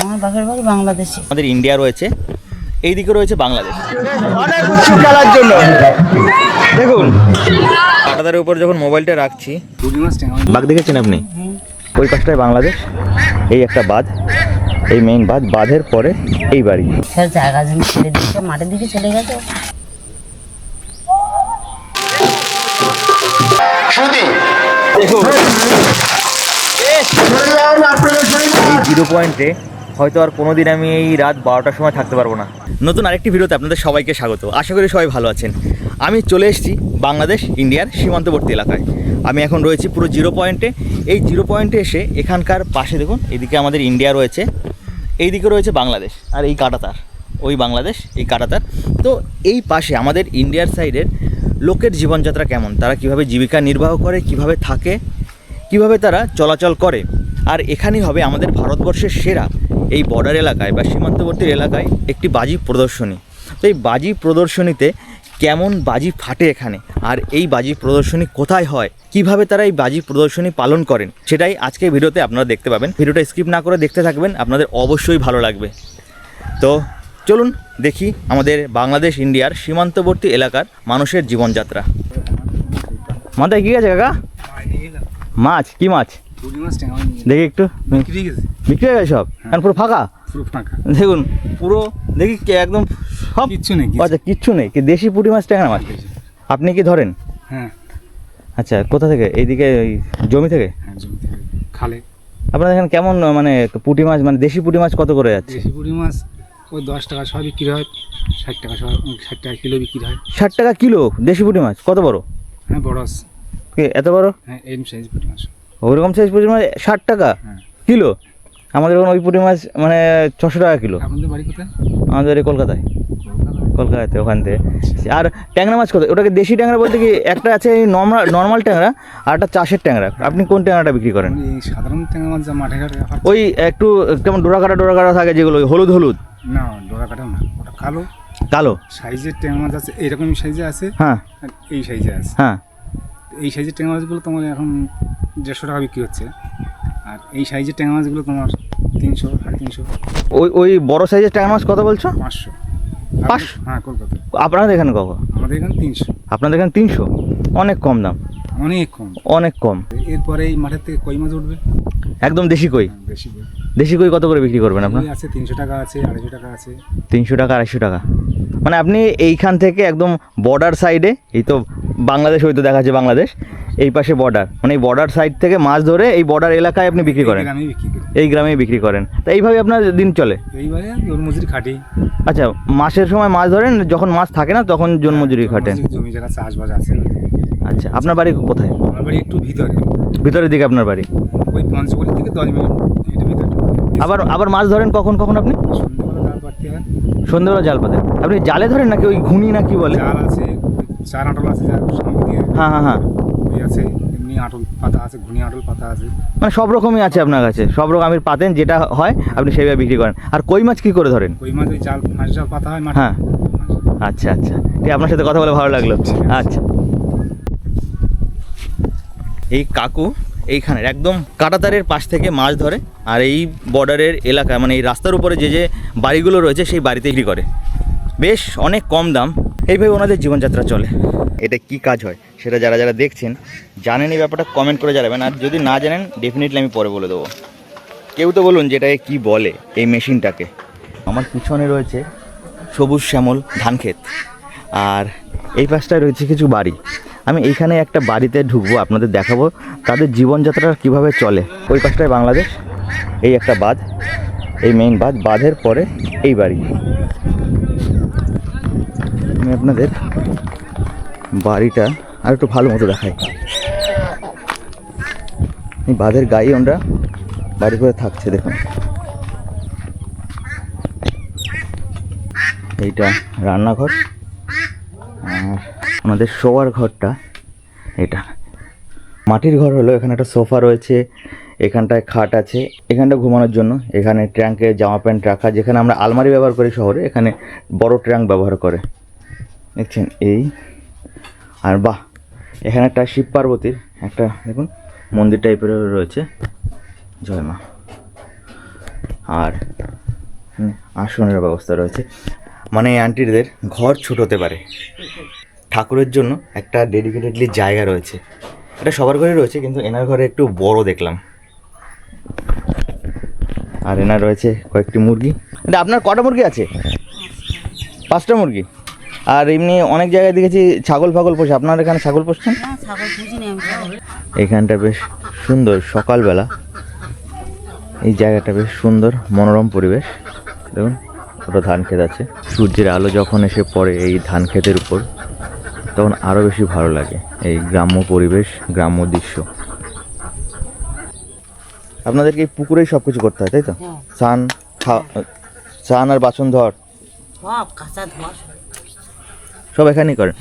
আমার বাপের বাড়ি বাংলাদেশে। আমাদের ইন্ডিয়া রয়েছে। এই দিকে রয়েছে বাংলাদেশ। অনেক খেলার জন্য। দেখুন। কাটাতারের উপর যখন মোবাইলটা রাখছি বাঘ দেখেছেন আপনি? ওই পাশটায় বাংলাদেশ এই একটা বাঁধ এই মেইন বাঁধ বাঁধের পরে এই বাড়ি। সব জায়গা জমি ছেড়ে দিচ্ছে মাঠের দিকে চলে গেছে। এই জিরো পয়েন্টে হয়তো আর কোনোদিন আমি এই রাত বারোটার সময় থাকতে পারব না। নতুন আরেকটি ভিডিওতে আপনাদের সবাইকে স্বাগত। আশা করি সবাই ভালো আছেন। আমি চলে এসেছি বাংলাদেশ ইন্ডিয়ার সীমান্তবর্তী এলাকায়। আমি এখন রয়েছি পুরো জিরো পয়েন্টে। এই জিরো পয়েন্টে এসে এখানকার পাশে দেখুন, এদিকে আমাদের ইন্ডিয়া রয়েছে। এই দিকে রয়েছে বাংলাদেশ আর এই কাটাতার ওই বাংলাদেশ, এই কাটাতার তো এই পাশে আমাদের ইন্ডিয়ার সাইডের লোকের জীবনযাত্রা কেমন? তারা কীভাবে জীবিকা নির্বাহ করে, কীভাবে থাকে, কীভাবে তারা চলাচল করে। আর এখানেই হবে আমাদের ভারতবর্ষের সেরা এই বর্ডার এলাকায় বা সীমান্তবর্তী এলাকায় একটি বাজি প্রদর্শনী। তো এই বাজি প্রদর্শনীতে কেমন বাজি ফাটে এখানে? আর এই বাজি প্রদর্শনী কোথায় হয়? কীভাবে তারা এই বাজি প্রদর্শনী পালন করেন? সেটাই আজকে ভিডিওতে আপনারা দেখতে পাবেন। ভিডিওটা স্কিপ না করে দেখতে থাকবেন, আপনাদের অবশ্যই ভালো লাগবে। তো চলুন দেখি আমাদের বাংলাদেশ ইন্ডিয়ার সীমান্তবর্তী এলাকার মানুষের জীবনযাত্রা। মাথায় কী আছে কাকা? মাছ, কি মাছ? দেখি একটু। বিক্রি হয়ে গেছে। সব? এখন পুরো ফাঁকা? পুরো ফাঁকা। দেখুন পুরো দেখি একদম সব কিচ্ছু নেই আচ্ছা কিচ্ছু। নেই। কি দেশি পুঁটি মাছ ট্যাংরা মাছ? আপনি কি ধরেন? হ্যাঁ। আচ্ছা কোথা থেকে? এইদিকে ওই জমি থেকে? হ্যাঁ জমি থেকে। খালে। আপনাদের এখানে কেমন মানে পুঁটি মাছ মানে দেশি পুঁটি মাছ কত করে যাচ্ছে? দেশি পুঁটি মাছ ওই দশ টাকা সব বিক্রি হয় ষাট টাকা সব ষাট টাকা কিলো বিক্রি হয়। ষাট টাকা কিলো দেশি পুঁটি মাছ কত বড়? হ্যাঁ বড় আছে। এত বড়? হ্যাঁ এরম সাইজ পুঁটি মাছ। ওইরকম সাইজ পুঁটি মাছ ষাট টাকা হ্যাঁ। কিলো? আমাদের ওখানে ওই পুঁটি মাছ মানে ছশো টাকা কিলো। বাড়ি কোথায়? আমাদের এই কলকাতায়। কলকাতাতে ওখান থেকে। আর ট্যাংরা মাছ কত ওটাকে দেশি ট্যাংরা বলতে কি একটা আছে নর্মাল নর্মাল ট্যাংরা আর একটা চাষের ট্যাংরা। আপনি কোন ট্যাংরাটা বিক্রি করেন? সাধারণ ট্যাংরা মাছ মাঠে ঘাটে ওই একটু কেমন ডোরা কাটা ডোরা কাটা থাকে যেগুলো হলুদ হলুদ? না ডোরা কাটা না। ওটা কালো। কালো? সাইজের ট্যাংরা মাছ আছে এইরকম সাইজে আছে। হ্যাঁ। এই সাইজে আছে। হ্যাঁ। এই সাইজের ট্যাংরা মাছগুলো তোমার এখন দেড়শো টাকা বিক্রি হচ্ছে। আর এই সাইজের ট্যাংরা মাছগুলো তোমার তিনশো সাড়ে তিনশো। ওই ওই বড় সাইজের ট্যাংরা মাছ কত বলছো? পাঁচশো। পাঁচশো? হ্যাঁ কলকাতা। আপনাদের এখানে কত? আমাদের এখানে তিনশো। আপনাদের এখানে তিনশো? অনেক কম দাম। অনেক কম। অনেক কম। এরপরে এই মাঠের থেকে কই মাছ উঠবে? একদম দেশি কই? হ্যাঁ, কই। দেশি কই কত করে বিক্রি করবেন আপনার? আছে তিনশো টাকা আছে আড়াইশো টাকা আছে। তিনশো টাকা আড়াইশো টাকা। মানে আপনি এইখান থেকে একদম বর্ডার সাইডে এই তো বাংলাদেশ হয়তো দেখা যাচ্ছে বাংলাদেশ এই পাশে বর্ডার মানে এই বর্ডার সাইড থেকে মাছ ধরে এই বর্ডার এলাকায় আপনি বিক্রি করেন। বিক্রি করি। এই গ্রামেই বিক্রি করেন। তা এইভাবে আপনার দিন চলে? এইবারে ওর মজুরি খাটি। আচ্ছা মাসের সময় মাছ ধরেন যখন মাছ থাকে না তখন জন্মজুরি খাটেন। জমি জায়গা চাষবাস আছে। আচ্ছা আপনার বাড়ি কোথায়? আমার বাড়ি একটু ভিতরে। ভিতরের দিকে আপনার বাড়ি? ওই পঞ্চগড়ি থেকে দশ মিনিট এটা ভিতরে। আবার আবার মাছ ধরেন কখন কখন আপনি? সন্ধ্যাবেলা জাল পাতেন। আপনি জালে ধরেন নাকি ওই ঘুনি না কি বলে? জাল আছে চার আছে হ্যাঁ হ্যাঁ হ্যাঁ। আছে এমনি আটল পাতা আছে ঘুনি আটল পাতা আছে। মানে সব রকমই আছে আপনার কাছে? সব রকম আমি পাতেন যেটা হয় আপনি সেইভাবে বিক্রি করেন। আর কই মাছ কি করে ধরেন? ওই মাছ ওই জাল ফাঁস জাল পাতা হয় হ্যাঁ। আচ্ছা আচ্ছা। ঠিক আপনার সাথে কথা বলে ভালো লাগল। আচ্ছা। এই কাকু এইখানের একদম কাটাতারের পাশ থেকে মাছ ধরে আর এই বর্ডারের এলাকা মানে এই রাস্তার উপরে যে যে বাড়িগুলো রয়েছে সেই বাড়িতে বিক্রি করে। বেশ অনেক কম দাম। এইভাবে ওনাদের জীবনযাত্রা চলে। এটা কি কাজ হয়? সেটা যারা যারা দেখছেন, জানেন এই ব্যাপারটা কমেন্ট করে জানাবেন। আর যদি না জানেন ডেফিনেটলি আমি পরে বলে দেবো। কেউ তো বলুন যে এটাকে কী বলে এই মেশিনটাকে। আমার পিছনে রয়েছে সবুজ শ্যামল ধান ক্ষেত। আর এই পাশটায় রয়েছে কিছু বাড়ি। আমি এইখানে একটা বাড়িতে ঢুকবো, আপনাদের দেখাবো তাদের জীবনযাত্রা কীভাবে চলে। ওই পাশটায় বাংলাদেশ, এই একটা বাঁধ, এই মেইন বাঁধ, বাঁধের পরে এই বাড়ি। আমি আপনাদের বাড়িটা আর একটু ভালো মতো দেখাই। এই বাঁধের গায়ে ওনরা বাড়ি করে থাকছে, দেখুন। এইটা রান্নাঘর। আর আমাদের শোয়ার ঘরটা এটা। মাটির ঘর হলো, এখানে একটা সোফা রয়েছে, এখানটায় খাট আছে। এখানটা ঘুমানোর জন্য, এখানে ট্র্যাঙ্কে জামা প্যান্ট রাখা, যেখানে আমরা আলমারি ব্যবহার করি শহরে, এখানে বড় ট্র্যাঙ্ক ব্যবহার করে। দেখছেন এই। আর বাহ, এখানে একটা শিব পার্বতীর একটা দেখুন, মন্দির টাইপের রয়েছে। জয় মা। আর আসনের ব্যবস্থা রয়েছে। মানে এই আন্টিদের ঘর ছোট হতে পারে। ঠাকুরের জন্য একটা ডেডিকেটেডলি জায়গা রয়েছে। এটা সবার ঘরে রয়েছে, কিন্তু এনার ঘরে একটু বড় দেখলাম। আর এনার রয়েছে কয়েকটি মুরগি। এটা আপনার কটা মুরগি আছে? পাঁচটা মুরগি? আর এমনি অনেক জায়গায় দেখেছি ছাগল ফাগল পোষে। আপনার এখানে ছাগল পোষছেন? এখানটা বেশ সুন্দর সকালবেলা। এই জায়গাটা বেশ সুন্দর মনোরম পরিবেশ। দেখুন ওটা ধান ক্ষেত আছে। সূর্যের আলো যখন এসে পড়ে এই ধান ক্ষেতের উপর তখন আরও বেশি ভালো লাগে এই গ্রাম্য পরিবেশ গ্রাম্য দৃশ্য। আপনাদেরকে এই পুকুরেই সব কিছু করতে হয় তাই তো? হ্যাঁ। স্নান খাওয়া স্নান আর বাসন ধর সব কাঁচা ধোয়া সব। এখানেই করেন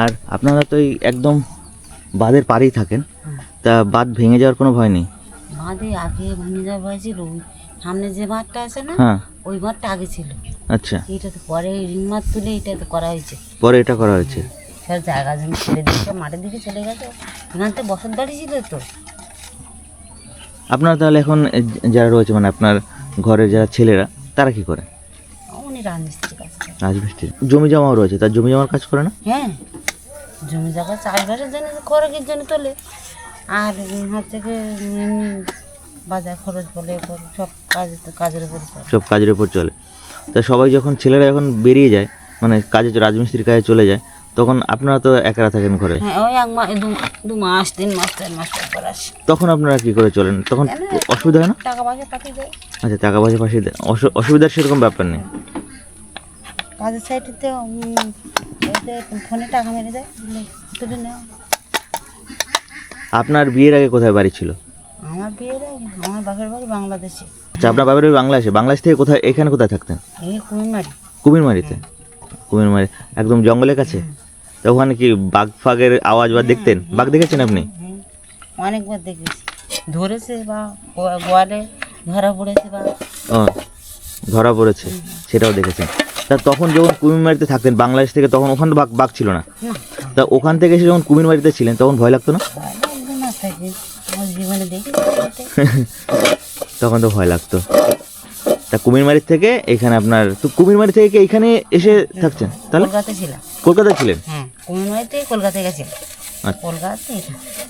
আর আপনারা তো এই একদম বাঁধের পাড়েই থাকেন। তা বাঁধ ভেঙে যাওয়ার কোনো ভয় নেই? বাঁধে আগে ভেঙে যাওয়া হয়েছিল ওই সামনে যে মাঠটা আছে না হ্যাঁ। ওই মাঠটা আগে ছিল। আচ্ছা। এটা তো পরে রিং মাঠ তুলে এটা তো করা হয়েছে। পরে এটা করা হয়েছে। সব জায়গা জমি ছেড়ে দিয়েছে মাঠের দিকে চলে গেছে। এখান থেকে বসত বাড়ি ছিল তো। আপনারা তাহলে এখন যারা রয়েছে মানে আপনার ঘরের যারা ছেলেরা তারা কি করে? উনি রাজমিস্ত্রির করে। রাজমিস্ত্রি। জমি জমাও রয়েছে তার জমি জমার কাজ করে না? হ্যাঁ জমি জায়গা চাষবাসের জন্য খরচের জন্য তোলে। আর হচ্ছে কি বাজার খরচ বলে সব কাজ কাজের উপর সব কাজের উপর চলে। তা সবাই যখন ছেলেরা যখন বেরিয়ে যায় মানে কাজে রাজমিস্ত্রির কাজে চলে যায় তখন আপনারা তো একা থাকেন ঘরে? ওই এক মাস দু দু মাস তিন মাস চার মাস পর আসে। তখন আপনারা কি করে চলেন? তখন অসুবিধা হয় না? টাকা পয়সা পাঠিয়ে দেয়। আচ্ছা টাকা পয়সা পাশে দেয় অসুবিধার সেরকম ব্যাপার নেই। কাজের সাইডেতে ফোনে টাকা মেরে দেয় তুলে নেওয়া আপনার বিয়ের আগে কোথায় বাড়ি ছিল? আমার বিয়ের আগে আমার বাপের বাড়ি বাংলাদেশে। আচ্ছা আপনার বাবার বাড়ি বাংলাদেশে। বাংলাদেশ থেকে কোথায় এখানে কোথায় থাকতেন? এই কুমিরমারি। কুমিরমারিতে? কুমিরমারি একদম জঙ্গলের কাছে? তো ওখানে কি বাঘ ফাগের আওয়াজ বা দেখতেন? বাঘ দেখেছেন আপনি? অনেকবার দেখেছি। ধরেছে বা গোয়ালে ধরা পড়েছে বা ও ধরা পড়েছে সেটাও দেখেছেন। তা তখন যখন কুমিরমারিতে থাকতেন বাংলাদেশ থেকে তখন ওখানে বাঘ বাঘ ছিল না। তা ওখান থেকে এসে যখন কুমিরমারিতে ছিলেন তখন ভয় লাগতো না? থাকে তখন তো ভয় লাগতো। তা কুমিরমারির থেকে এখানে আপনার তো কুমিরমারি থেকে কি এখানে এসে থাকছেন তাহলে? কলকাতায় ছিলাম। কলকাতায় ছিলেন? হ্যাঁ কুমিরমারি থেকে কলকাতায় গেছিলাম। আচ্ছা।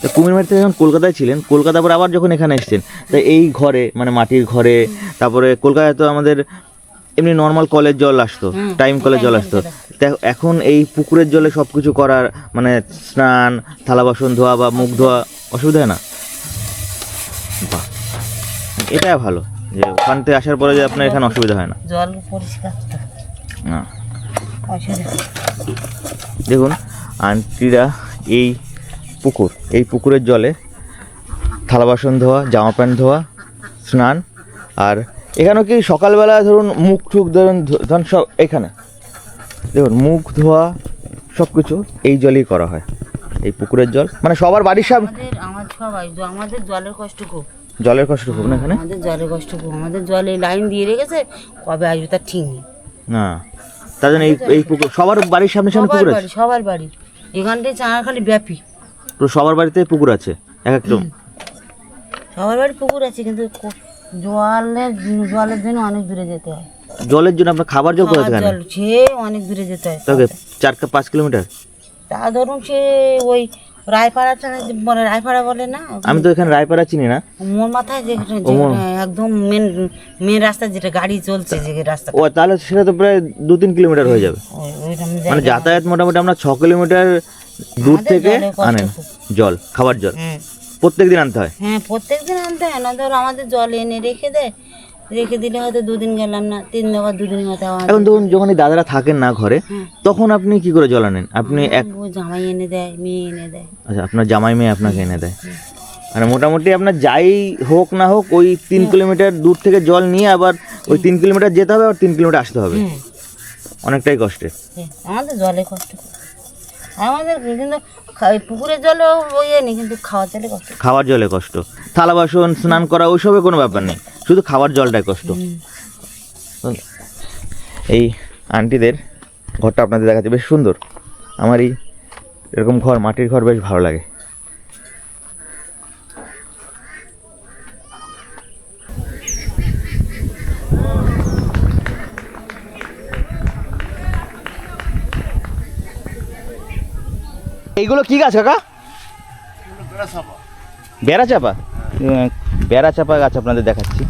তা কুমিরমারি থেকে যখন কলকাতায় ছিলেন কলকাতা পর আবার যখন এখানে এসেছেন তা এই ঘরে মানে মাটির ঘরে তারপরে কলকাতায় তো আমাদের এমনি নর্মাল কলের জল আসতো টাইম কলের জল আসতো। এখন এই পুকুরের জলে সব কিছু করার মানে স্নান থালা বাসন ধোয়া বা মুখ ধোয়া অসুবিধা হয় না? বাহ এটা ভালো। যে ওখান থেকে আসার পরে যে আপনার এখানে অসুবিধা হয় না। জল পরিষ্কার না। দেখুন আন্টিরা এই পুকুর এই পুকুরের জলে থালা বাসন ধোয়া জামা প্যান্ট ধোয়া স্নান আর এখানেও কি সকালবেলা ধরুন মুখ টুক ধরুন ধরুন সব এখানে। দেখুন মুখ ধোয়া সব কিছু এই জলেই করা হয়। এই পুকুরের জল। মানে সবার বাড়ির সামনে আমার সবাই আমাদের জলের কষ্ট খুব। জলের কষ্ট খুব না এখানে? আমাদের জলের কষ্ট খুব। আমাদের জলে লাইন দিয়ে রেখেছে কবে আসবে তার ঠিক নেই। না। তার জন্য এই এই পুকুর সবার বাড়ির সামনে সামনে পুকুর আছে? বাড়ি সবার বাড়ি। এখানটায় চাঁড়াখালি ব্যাপী। তো সবার বাড়িতে পুকুর আছে এক একদম সবার বাড়ি পুকুর আছে কিন্তু জলের জলের জন্য অনেক দূরে যেতে হয়। জলের জন্য আপনার খাবার জল কোথা থেকে জল সে অনেক দূরে যেতে হয়। তাকে চার পাঁচ কিলোমিটার? তা ধরুন সে ওই রায়পাড়াটা বলে রায়পাড়া বলে না? আমি তো এখানে রায়পাড়া চিনি না। মোর মাথায় যে একদম মেন মেন রাস্তা যেটা গাড়ি চলছে যে রাস্তা ও তাহলে সেটা তো প্রায় দু তিন কিলোমিটার হয়ে যাবে। মানে যাতায়াত মোটামুটি আমরা ছ কিলোমিটার দূর থেকে আনেন জল খাবার জল। প্রত্যেক দিন আনতে হয়? হ্যাঁ প্রত্যেক দিন আনতে হয়। না ধরো আমাদের জল এনে রেখে দেয় রেখে দিলে হয়তো দুদিন গেলাম না তিন দিন আবার দুদিন মতো এখন ধরুন যখন এই দাদারা থাকেন না ঘরে তখন আপনি কি করে জল আনেন? আপনি এক জামাই এনে দেয় মেয়ে এনে দেয়। আচ্ছা আপনার জামাই মেয়ে আপনাকে এনে দেয়। মানে মোটামুটি আপনার যাই হোক না হোক ওই তিন কিলোমিটার দূর থেকে জল নিয়ে আবার ওই তিন কিলোমিটার যেতে হবে আর তিন কিলোমিটার আসতে হবে। অনেকটাই কষ্টে। হ্যাঁ, আমাদের জলে কষ্ট। আমাদের কিন্তু খা- পুকুরের জলও ইয়ে নেই কিন্তু খাওয়ার জলে কষ্ট। খাওয়ার জলে কষ্ট। থালা বাসন স্নান করা ওইসবে কোনো ব্যাপার নেই। শুধু খাওয়ার জলটাই কষ্ট। এই আন্টিদের ঘরটা আপনাদের দেখাচ্ছে বেশ সুন্দর। আমার এই এরকম ঘর মাটির ঘর বেশ ভালো লাগে। এইগুলো কি গাছ কাকা? বেড়া চাপা? বেড়া চাপা গাছ আপনাদের দেখাচ্ছি।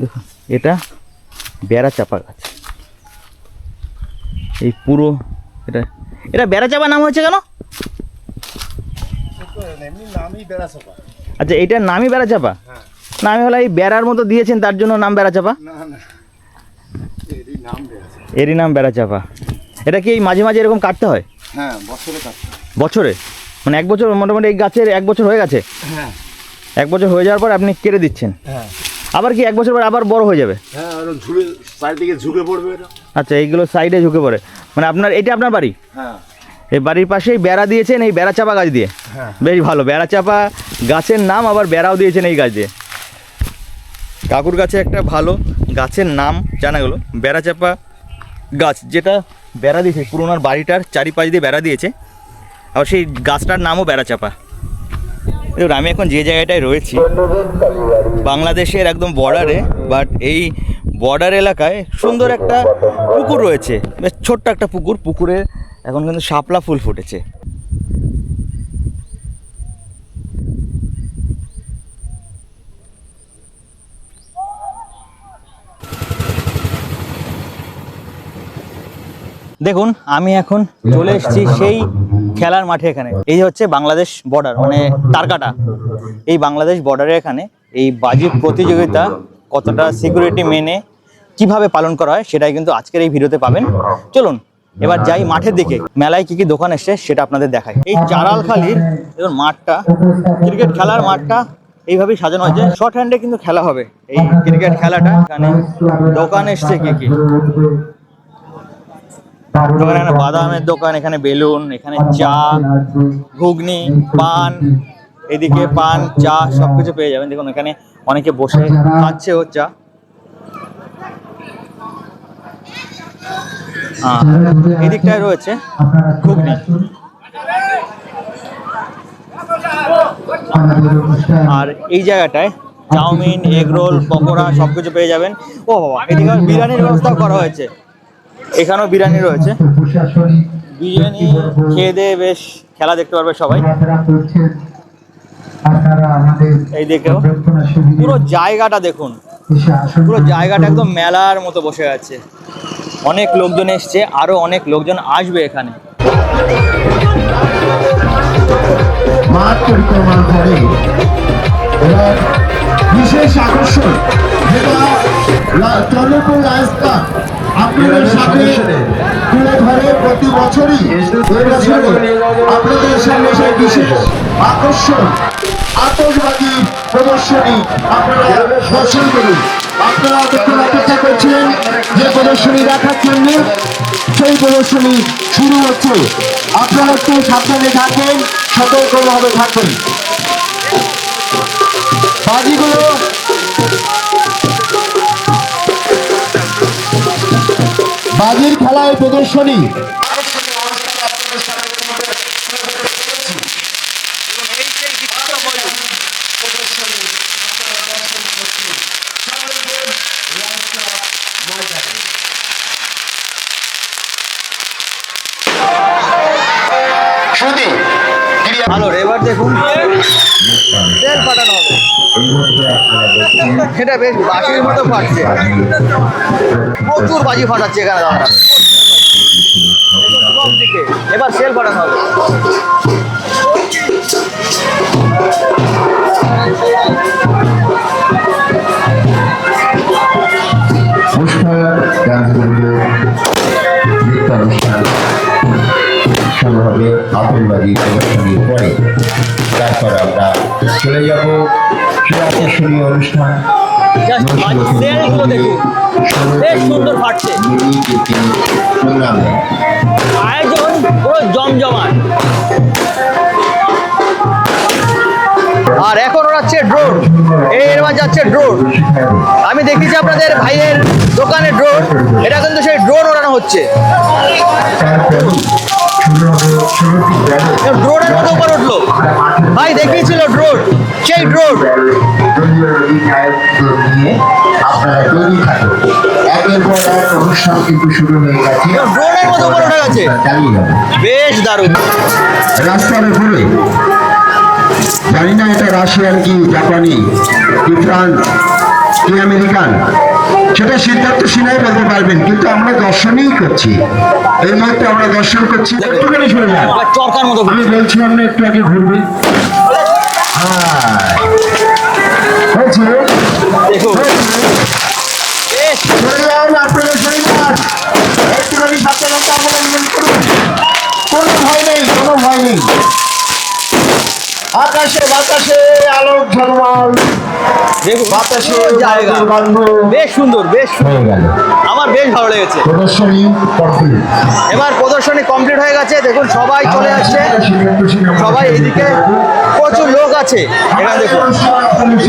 দেখুন এটা বেড়া চাপা গাছ। এই পুরো এটা এটা বেড়া চাপা নাম হয়েছে কেন? আচ্ছা এটার নামই বেড়া চাপা? না আমি হলো এই বেড়ার মতো দিয়েছেন তার জন্য নাম বেড়া চাপা? এরই নাম বেড়া চাপা। এটা কি এই মাঝে মাঝে এরকম কাটতে হয়? হ্যাঁ বছরে কাটতে বছরে? মানে এক বছর মোটামুটি এই গাছের এক বছর হয়ে গেছে? হ্যাঁ। এক বছর হয়ে যাওয়ার পর আপনি কেটে দিচ্ছেন। হ্যাঁ। আবার কি এক বছর পর আবার বড় হয়ে যাবে? হ্যাঁ ওরকম চারিদিকে ঝুঁকে পড়বে আচ্ছা এইগুলো সাইডে ঝুঁকে পড়ে। মানে আপনার এটা আপনার বাড়ি? হ্যাঁ। এই বাড়ির পাশেই বেড়া দিয়েছেন এই বেড়া চাপা গাছ দিয়ে। হ্যাঁ। বেশ ভালো বেড়া চাপা গাছের নাম আবার বেড়াও দিয়েছেন এই গাছ দিয়ে। কাকুর গাছে একটা ভালো গাছের নাম জানা গেলো বেড়া চাপা গাছ যেটা বেড়া দিয়েছে পুরোনোর বাড়িটার চারিপাশ দিয়ে বেড়া দিয়েছে। আবার সেই গাছটার নামও বেড়া চাপা। দেখুন আমি এখন যে জায়গাটায় রয়েছি বাংলাদেশের একদম বর্ডারে বাট এই বর্ডার এলাকায় সুন্দর একটা পুকুর রয়েছে। বেশ ছোট্ট একটা পুকুর পুকুরে এখন কিন্তু শাপলা ফুল ফুটেছে। দেখুন, আমি এখন চলে এসেছি সেই খেলার মাঠে এখানে। এই হচ্ছে বাংলাদেশ বর্ডার মানে তারকাটা। এই বাংলাদেশ বর্ডারে এখানে এই বাজি প্রতিযোগিতা কতটা সিকিউরিটি মেনে কীভাবে পালন করা হয়, সেটাই কিন্তু আজকের এই ভিডিওতে পাবেন। চলুন এবার যাই মাঠের দিকে। মেলায় কি কি দোকান এসছে সেটা আপনাদের দেখাই। এই চারালখালির দেখুন মাঠটা ক্রিকেট খেলার মাঠটা এইভাবেই সাজানো হয়েছে। শর্ট হ্যান্ডে কিন্তু খেলা হবে এই ক্রিকেট খেলাটা। এখানে দোকান এসছে কি কি? দোকান এখানে বাদামের দোকান এখানে বেলুন এখানে চা ঘুগনি পান এদিকে পান চা সবকিছু পেয়ে যাবেন। দেখুন এখানে অনেকে বসে খাচ্ছেও চা। এদিকটায় রয়েছে। ঘুগনি আর এই জায়গাটায় চাউমিন এগ রোল পকোড়া সবকিছু পেয়ে যাবেন। ও বাবা এদিকে বিরিয়ানির ব্যবস্থাও করা হয়েছে। এখানেও বিরিয়ানি রয়েছে। বিরিয়ানি খেয়ে দিয়ে বেশ খেলা দেখতে পারবে সবাই। এই দেখেও? পুরো জায়গাটা দেখুন। পুরো জায়গাটা একদম মেলার মতো বসে আছে। অনেক লোকজন এসছে আরও অনেক লোকজন আসবে এখানে। মাঠ এবার বিশেষ আকর্ষণ যেটা চন্দ্রপুর রাস্তা আপনাদের সাথে তুলে ধরে প্রতি বছরই এবছরে আপনাদের সামনে সেই বিশেষ আকর্ষণ। প্রদর্শনী আপনারা দর্শন করুন আপনারা দেখুন অপেক্ষা করছেন যে প্রদর্শনী দেখার জন্য। সেই প্রদর্শনী শুরু হচ্ছে। আপনারা একটু সাবধানে থাকেন, সতর্কভাবে থাকবেন বাজিগুলো বাজির খেলায় প্রদর্শনী। এটা বেশ বাসির মতো ফাটছে। প্রচুর বাজি ফাটাচ্ছে এখানে দাদা এবার সেল ফাটানো হবে। অনুষ্ঠান শুরু হবে আতঙ্কবাদী প্রদর্শনীর পরে তারপর আমরা চলে যাব অনুষ্ঠান। সুন্দর ফাটছে। আয়োজন পুরো জমজমাট। আর এখন ওড়াচ্ছে ড্রোন। এর মাঝে যাচ্ছে ড্রোন। আমি দেখেছি আপনাদের ভাইয়ের দোকানে ড্রোন। এটা কিন্তু সেই ড্রোন ওড়ানো হচ্ছে। ড্রোনের উপর উঠল। ভাই, দেখিয়েছিল ড্রোন সেই ড্রোন একের পর হয়ে গেছে। বেশ দারুণ। রাস্তার জানি না এটা রাশিয়ান কি, জাপানি, কি ফ্রান্স, কি আমেরিকান। সেটা সিদ্ধার্থ সিনহাই বলতে পারবেন কিন্তু আমরা দর্শনই করছি। এই মুহূর্তে আমরা দর্শন করছি। একটুখানি শুনে যান। মতো আমি বলছি আপনি একটু আগে ঘুরবে। হ্যাঁ। আপনারা সরে যান। একটুখানি সাবধানতা কোনো ভয় নেই কোনো ভয় নেই। আকাশে বাতাসে আলোক ঝলমল। দেখুন বাতাসে জায়গা। বেশ সুন্দর বেশ হয়ে গেল। আমার বেশ ভালো লেগেছে। প্রদর্শনী কমপ্লিট এবার প্রদর্শনী কমপ্লিট হয়ে গেছে। দেখুন সবাই চলে আসছে। সবাই এইদিকে প্রচুর লোক আছে। এখানে দেখুন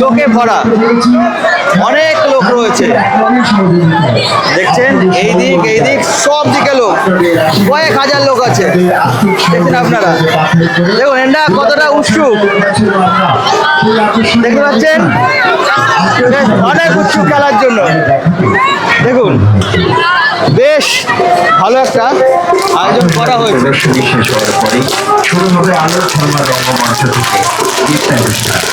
লোকে ভরা অনেক লোক রয়েছে। দেখছেন? এই দিক এই দিক, সব দিকে লোক। কয়েক হাজার লোক আছে। দেখছেন আপনারা? দেখুন এটা কতটা উৎসুক। দেখতে পাচ্ছেন? অনেক উৎসুক খেলার জন্য। দেখুন। বেশ ভালো একটা আয়োজন করা হয়েছে। শেষ হওয়ার পরে শুরু হবে ঝলমল রঙ্গমঞ্চ থেকে। অনুষ্ঠান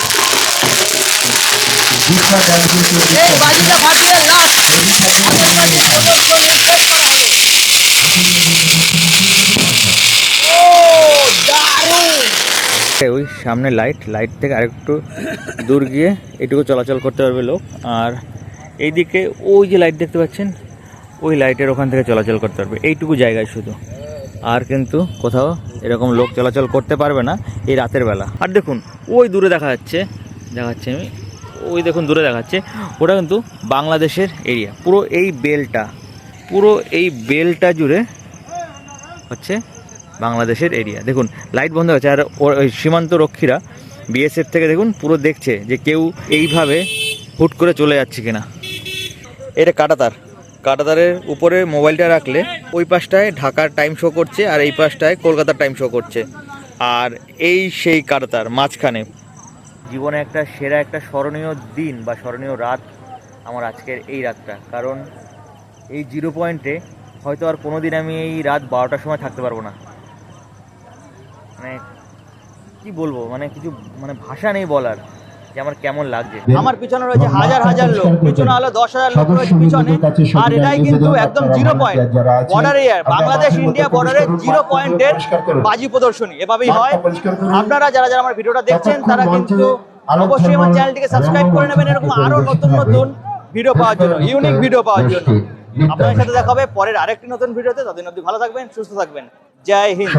ওই সামনে লাইট লাইট থেকে আরেকটু দূর গিয়ে এটুকু চলাচল করতে পারবে লোক। আর এইদিকে ওই যে লাইট দেখতে পাচ্ছেন ওই লাইটের ওখান থেকে চলাচল করতে পারবে। এইটুকু জায়গায় শুধু। আর কিন্তু কোথাও এরকম লোক চলাচল করতে পারবে না এই রাতের বেলা। আর দেখুন, ওই দূরে দেখা যাচ্ছে, দেখাচ্ছি আমি, ওই দেখুন দূরে দেখাচ্ছে, ওটা কিন্তু বাংলাদেশের এরিয়া। পুরো এই বেলটা, পুরো এই বেলটা জুড়ে হচ্ছে বাংলাদেশের এরিয়া। দেখুন, লাইট বন্ধ হয়েছে আর ওই সীমান্ত রক্ষীরা বিএসএফ থেকে দেখুন পুরো দেখছে যে কেউ এইভাবে হুট করে চলে যাচ্ছে কিনা। এটা কাটাতার। কাটাতারের উপরে মোবাইলটা রাখলে ওই পাশটায় ঢাকার টাইম শো করছে আর এই পাশটায় কলকাতার টাইম শো করছে। আর এই সেই কাটাতার মাঝখানে। জীবনে একটা সেরা একটা স্মরণীয় দিন বা স্মরণীয় রাত আমার আজকের এই রাতটা। কারণ এই জিরো পয়েন্টে হয়তো আর কোনো দিন আমি এই রাত বারোটার সময় থাকতে পারব না। মানে কি বলব? মানে কিছু মানে ভাষা নেই বলার। যে আমার কেমন লাগছে। আমার পিছনে রয়েছে হাজার হাজার লোক। পিছনে হলো দশ হাজার লোক রয়েছে পিছনে। আর এটাই কিন্তু একদম zero point border area Bangladesh India বর্ডারের জিরো পয়েন্টের বাজি প্রদর্শনী। এভাবেই হয়। আপনারা যারা যারা আমার ভিডিওটা দেখছেন তারা কিন্তু অবশ্যই আমার চ্যানেলটিকে সাবস্ক্রাইব করে নেবেন। এরকম আরও নতুন নতুন ভিডিও পাওয়ার জন্য ইউনিক ভিডিও পাওয়ার জন্য। আপনাদের সাথে দেখা হবে পরের আরেকটি নতুন ভিডিওতে। ততদিন অবধি ভালো থাকবেন সুস্থ থাকবেন। জয় হিন্দ।